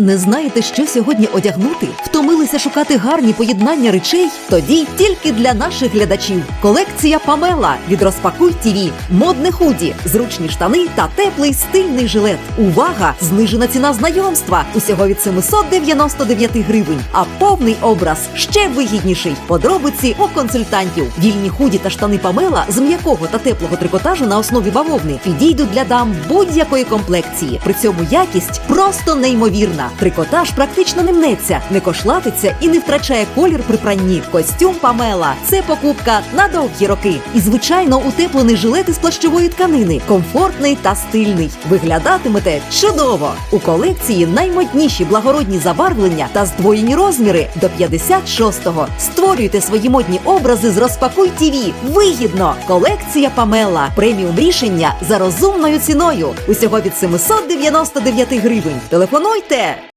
Не знаєте, що сьогодні одягнути? Втомилися шукати гарні поєднання речей? Тоді тільки для наших глядачів. Колекція Памела від Розпакуй ТІВІ. Модне худі, зручні штани та теплий стильний жилет. Увага! Знижена ціна знайомства. Усього від 799 гривень. А повний образ ще вигідніший. Подробиці у консультантів. Вільні худі та штани Памела з м'якого та теплого трикотажу на основі бавовни підійдуть для дам будь-якої комплекції. При цьому якість просто неймовірна. Трикотаж практично не мнеться, не кошлатиться і не втрачає колір при пранні. Костюм Памела це покупка на довгі роки. І звичайно утеплений жилет із плащової тканини, комфортний та стильний. Виглядатимете чудово. У колекції наймодніші благородні забарвлення та здвоєні розміри до 56-го. Створюйте свої модні образи з розпакуй ТІВІ. Вигідно! Колекція Памела. Преміум рішення за розумною ціною. Усього від 799 гривень. Телефонуйте